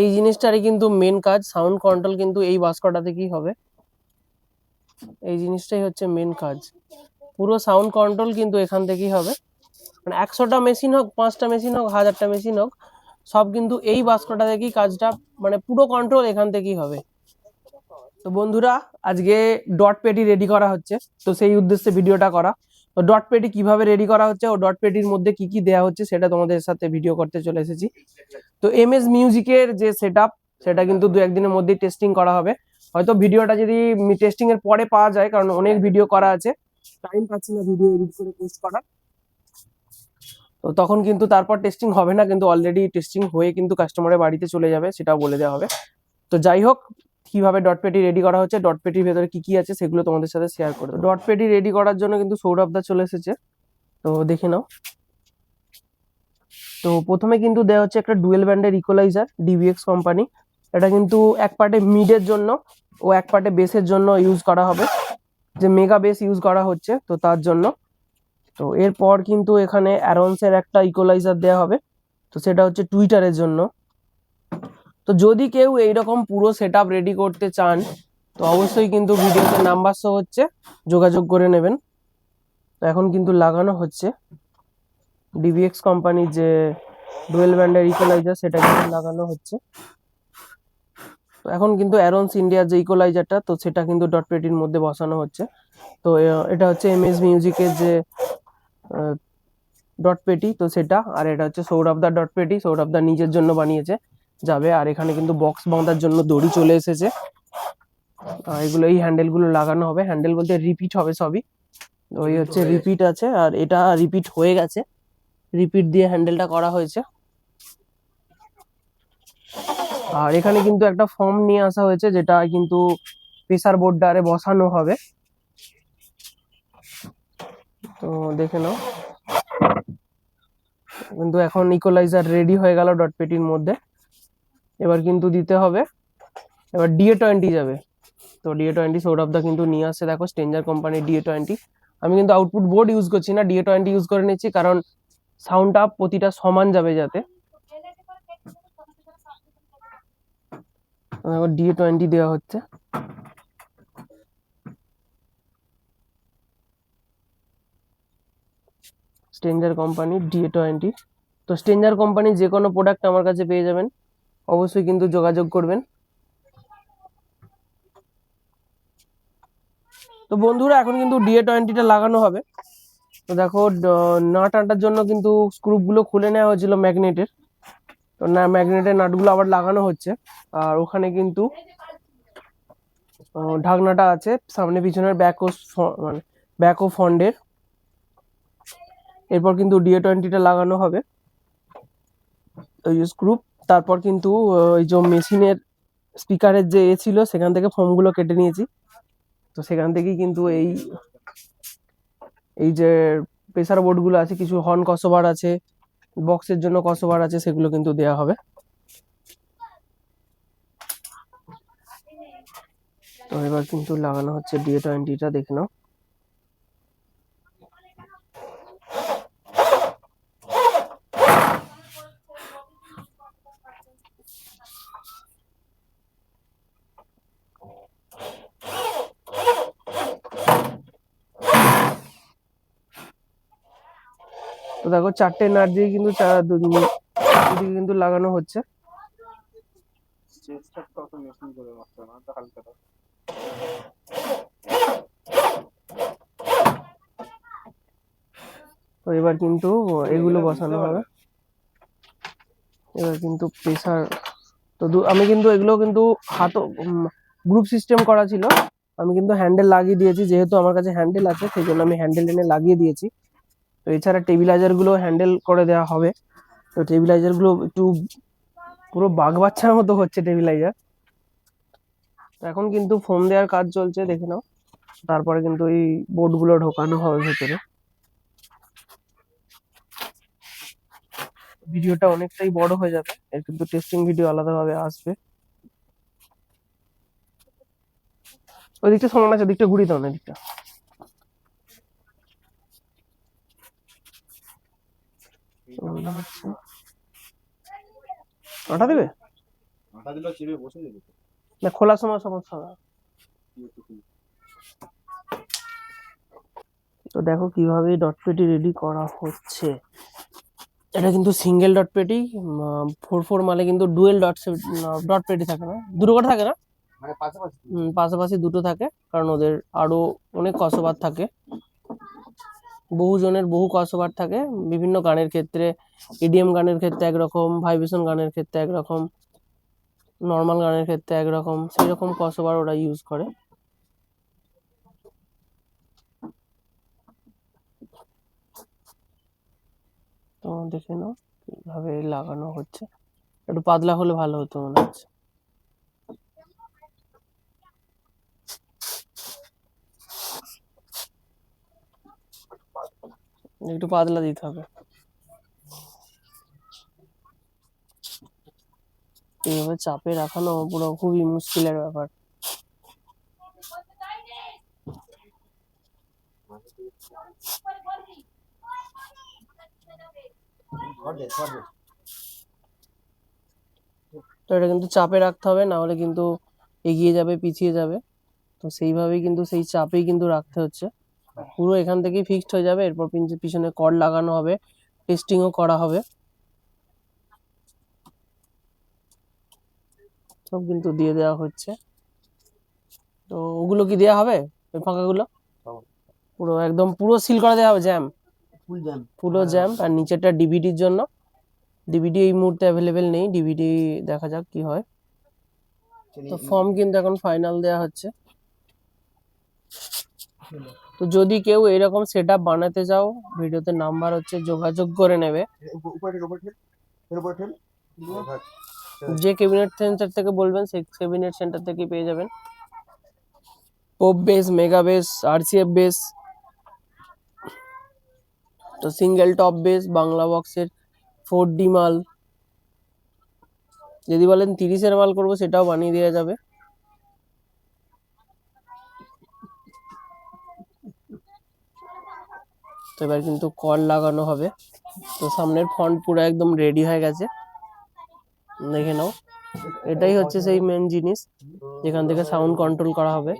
এই জিনিসটারই কিন্তু মেন কাজ সাউন্ড কন্ট্রোল কিন্তু এই বাস্কটা থেকেই হবে। এই জিনিসটাই হচ্ছে মেন কাজ। পুরো সাউন্ড কন্ট্রোল কিন্তু এখান থেকেই হবে। মানে একশোটা মেশিন হোক, পাঁচটা মেশিন হোক, হাজারটা মেশিন হোক, সব কিন্তু এই বাস্কটা থেকেই কাজটা মানে পুরো কন্ট্রোল এখান থেকেই হবে। তো বন্ধুরা, আজকে ডট পেটি রেডি করা হচ্ছে। তো সেই উদ্দেশ্যে ভিডিওটা করা। তো ডট পেটি কীভাবে রেডি করা হচ্ছে ও ডট পেটির মধ্যে কি কি দেওয়া হচ্ছে সেটা তোমাদের সাথে ভিডিও করতে চলে এসেছি। তো এম এস মিউজিকের যে সেট সেটা কিন্তু দু একদিনের মধ্যেই টেস্টিং করা হবে। হয়তো ভিডিওটা যদি টেস্টিং এর পরে পাওয়া যায়, কারণ অনেক ভিডিও করা আছে। টাইম পাচ্ছি না ভিডিও এডিট করে পোস্ট করার। তো তখন কিন্তু তারপর টেস্টিং হবে না, কিন্তু অলরেডি টেস্টিং হয়ে কিন্তু কাস্টমারের বাড়িতে চলে যাবে, সেটাও বলে দেওয়া হবে। তো যাই হোক, কীভাবে ডট পেটি রেডি করা হচ্ছে ডট পেটির ভেতরে কি কি আছে, সেগুলো তোমাদের সাথে শেয়ার করে ডট পেটি রেডি করার জন্য কিন্তু সৌরভদা চলে এসেছে। তো দেখে নাও। তো প্রথমে কিন্তু দেওয়া হচ্ছে একটা ডুয়েল ব্যান্ডের ইকোলাইজার ডিভিএক্স কোম্পানি এটা কিন্তু এক পার্টে মিডের জন্য ও এক পার্টে বেসের জন্য ইউজ করা হবে। যে মেগা বেস ইউজ করা হচ্ছে, তো তার জন্য। তো এরপর কিন্তু এখানে অ্যারন্সের একটা ইকোলাইজার দেওয়া হবে। তো সেটা হচ্ছে টুইটারের জন্য। তো যদি কেউ এইরকম পুরো সেট রেডি করতে চান, তো অবশ্যই কিন্তু ভিডিওতে নাম্বার শো হচ্ছে। যোগাযোগ করে নেবেন। তো এখন কিন্তু লাগানো হচ্ছে। ডিভিএক্স কোম্পানির যে ডুয়েল ব্যান্ডের ইকোলাইজার সেটা কিন্তু লাগানো হচ্ছে। এখন কিন্তু অ্যারন্স ইন্ডিয়ার যে ইকোলাইজারটা তো সেটা কিন্তু ডট পেটির মধ্যে বসানো হচ্ছে। তো এটা হচ্ছে এম এস মিউজিকের যে ডট পেটি তো সেটা, আর এটা হচ্ছে সৌরভ দা ডট পেটি সৌরভ দা নিজের জন্য বানিয়েছে, যাবে, আর এখানে কিন্তু বক্স বাঁধার জন্য দড়ি চলে এসেছে। এগুলো, এই হ্যান্ডেলগুলো লাগানো হবে। হ্যান্ডেল বলতে রিপিট হবে সবই। ওই হচ্ছে রিপিট আছে, আর এটা রিপিট হয়ে গেছে। রিপিট দিয়ে হ্যান্ডেলটা করা হয়েছে। আর এখানে কিন্তু একটা ফর্ম নিয়ে আসা হয়েছে, যেটা কিন্তু প্রেসার বোর্ডারে বসানো হবে। তো দেখে নাও। কিন্তু এখন ইকোলাইজার রেডি হয়ে গেল ডট পেটির মধ্যে। এবার কিন্তু দিতে হবে। এবার ডিএ টোয়েন্টি যাবে। তো ডিএ টোয়েন্টি সৌরভদা কিন্তু নিয়ে আসছে। দেখো স্টেঞ্জার কোম্পানির ডিএ টোয়েন্টি আমি কিন্তু আউটপুট বোর্ড ইউজ করছি না ডিএ টোয়েন্টি ইউজ করে নিচ্ছি। কারণ সাউন্ডটা প্রতিটা সমান যাবে যাতে। ডিএ টোয়েন্টি দেওয়া হচ্ছে। স্টেঞ্জার কোম্পানির ডিএ টোয়েন্টি তো স্টেঞ্জার কোম্পানির যে কোনো প্রোডাক্ট আমার কাছে পেয়ে যাবেন। অবশ্যই কিন্তু যোগাযোগ করবেন। তো বন্ধুরা, এখন কিন্তু ডিএ টোয়েন্টিটা লাগানো হবে। তো দেখো নাট আটার জন্য কিন্তু স্ক্রুপগুলো খুলে নেওয়া হয়েছিল ম্যাগনেটের তো না ম্যাগনেটের নাটগুলো আবার লাগানো হচ্ছে। আর ওখানে কিন্তু ঢাকনাটা আছে, সামনে পিছনের ব্যাক ও মানে ব্যাক ও ফন্ডের এরপর কিন্তু ডিএ টোয়েন্টিটা লাগানো হবে। ওই স্ক্রুপ তারপর কিন্তু ওই যে মেশিনের স্পিকারের যে এ ছিল, সেখান থেকে ফোমগুলো কেটে নিয়েছি। তো সেখান থেকেই কিন্তু এই এই যে প্রেসার বোর্ডগুলো আছে, কিছু হর্ন কসোভার আছে বক্সের জন্য কসোভার আছে, সেগুলো কিন্তু দেয়া হবে। তো এবার কিন্তু লাগানো হচ্ছে ডিএ টোয়েন্টিটা দেখে নাও। তো দেখো চারটে নাট দিয়ে কিন্তু দুদিকে কিন্তু লাগানো হচ্ছে। তো এবার কিন্তু এগুলো বসানো হবে। এবার কিন্তু প্রেসার তো আমি কিন্তু এগুলো কিন্তু হাত গ্রুপ সিস্টেম করা ছিল। আমি কিন্তু হ্যান্ডেল লাগিয়ে দিয়েছি যেহেতু আমার কাছে হ্যান্ডেল আছে সেই জন্য আমি হ্যান্ডেল এনে লাগিয়ে দিয়েছি। তো এছাড়া টেবিলাইজারগুলো হ্যান্ডেল করে দেওয়া হবে। তো টেবিলাইজারগুলো একটু পুরো বাঘ বাচ্চার মতো হচ্ছে টেবিলাইজার। এখন কিন্তু ফোন দেওয়ার কাজ চলছে, দেখে নাও। তারপরে কিন্তু এই বোর্ডগুলো ঢোকানো হবে ভেতরে। ভিডিওটা অনেকটাই বড় হয়ে যাবে, এর কিন্তু টেস্টিং ভিডিও আলাদাভাবে আসবে। ওই দিকটা সমান আছে, ওদিকটা ঘুরিয়ে দাও না, এদিকটা। আটা দেবে? আটা দিলে চেপে বসে যাবে না খোলার সময় সমস্যা না। তো দেখো কীভাবে ডট পেটি রেডি করা হচ্ছে। এটা কিন্তু সিঙ্গেল ডট পেটি ফোর ফোর মালে কিন্তু ডুয়েল ডট ডট পেটি থাকে না। দুটো করে থাকে না? মানে পাশাপাশি দুটো থাকে কারণ ওদের আরও অনেক কসবার থাকে। বহু জনের বহু কসবার থাকে, বিভিন্ন গানের ক্ষেত্রে ইডিএম গানের ক্ষেত্রে একরকম ভাইব্রেশন গানের ক্ষেত্রে একরকম নর্মাল গানের ক্ষেত্রে একরকম সেই রকম কসবার ওরা ইউজ করে। তো দেখে নাও কীভাবে লাগানো হচ্ছে। একটু পাতলা হলে ভালো হতো মনে হচ্ছে। একটু পাতলা দিতে হবে। এইভাবে চাপে রাখানো পুরো খুবই মুশকিলের ব্যাপার। তো এটা কিন্তু চাপে রাখতে হবে, না হলে কিন্তু এগিয়ে যাবে, পিছিয়ে যাবে। তো সেইভাবেই কিন্তু সেই চাপেই কিন্তু রাখতে হচ্ছে। পুরো এখান থেকেই ফিক্সড হয়ে যাবে এরপর পিছনে কর্ড লাগানো হবে টেস্টিংও করা হবে। সব কিন্তু দিয়ে দেওয়া হচ্ছে। তো ওগুলো কি দেওয়া হবে? ওই ফাঁকাগুলো? পুরো একদম পুরো সিল করে দেওয়া হবে জ্যাম ফুল জ্যাম পুরো জ্যাম আর নিচেরটা ডিভিডির জন্য। ডিভিডি এই মুহূর্তে অ্যাভেলেবেল নেই ডিভিডি দেখা যাক কি হয়। তো ফর্ম কিন্তু এখন ফাইনাল দেওয়া হচ্ছে। তো যদি কেউ এরকম সেট বানাতে চাও, ভিডিওতে নাম্বার হচ্ছে যোগাযোগ করে নেবে। যে ক্যাবিনেট সেন্টার থেকে বলবেন, সেই ক্যাবিনেট সেন্টার থেকে পেয়ে যাবেন। Pop base mega base RCF base তো সিঙ্গেল টপ বেস বাংলা বক্সের ফোর ডি মাল। যদি বলেন তিরিশের মাল করব, সেটাও বানিয়ে দেওয়া যাবে। তো এবার কিন্তু কল লাগানো হবে। তো সামনের ফন্ট পুরো একদম রেডি হয়ে গেছে। দেখে নাও। এটাই হচ্ছে সেই মেন জিনিস। যেখান থেকে সাউন্ড কন্ট্রোল করা হবে।